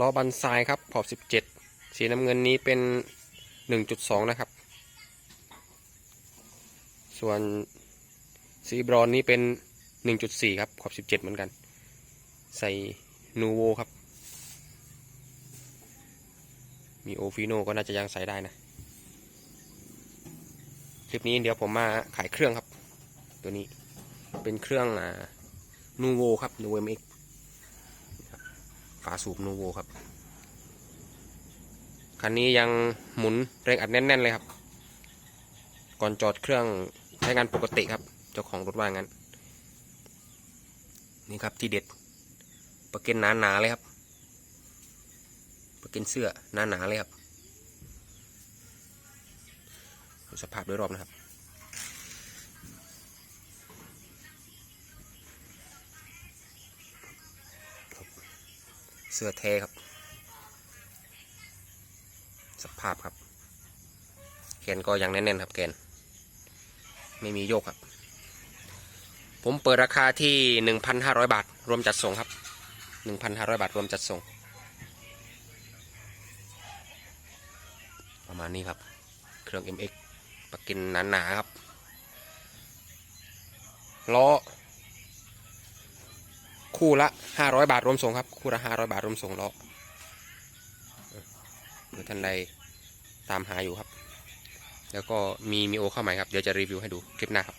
ล้อบันทรายครับขอบ 17 สีน้ำเงินนี้เป็น 1.2 นะครับ ส่วนสีบรอนนี้เป็น 1.4 ครับขอบ 17 เหมือนกัน ใส่นูโวครับ มีโอฟิโนก็น่าจะยังใส่ได้นะ คลิปนี้เดี๋ยวผมมาขายเครื่องครับ ตัวนี้เป็นเครื่องนูโวครับนูเอ็มเอ็ก ฝาสูบนูโวครับ คันนี้ยังหมุนแรงอัดแน่น ๆ เลยครับ ก่อนจอดเครื่องใช้งานปกติครับ เจ้าของรถว่างั้น นี่ครับที่เด็ดประเก็นหนาๆเลยครับ ประเก็นเสื้อหนาๆเลยครับ สภาพโดยรอบนะครับ เสื้อเทครับ สภาพครับแกนก็ยังแน่นๆครับแกน ไม่มีโยกครับ ผมเปิดราคาที่หนึ่งพันห้าร้อยบาท รวมจัดส่งครับหนึ่งพันห้าร้อยบาท รวมจัดส่ง ประมาณนี้ครับ เครื่อง MX ปากกินหนาๆครับล้อ คู่ละห้าร้อยบาทรวมส่งครับ คู่ละห้าร้อยบาทรวมส่งล้อหรือท่านใดตามหาอยู่ครับ แล้วก็มีมีโอเข้าใหม่ครับ เดี๋ยวจะรีวิวให้ดูคลิปหน้าครับ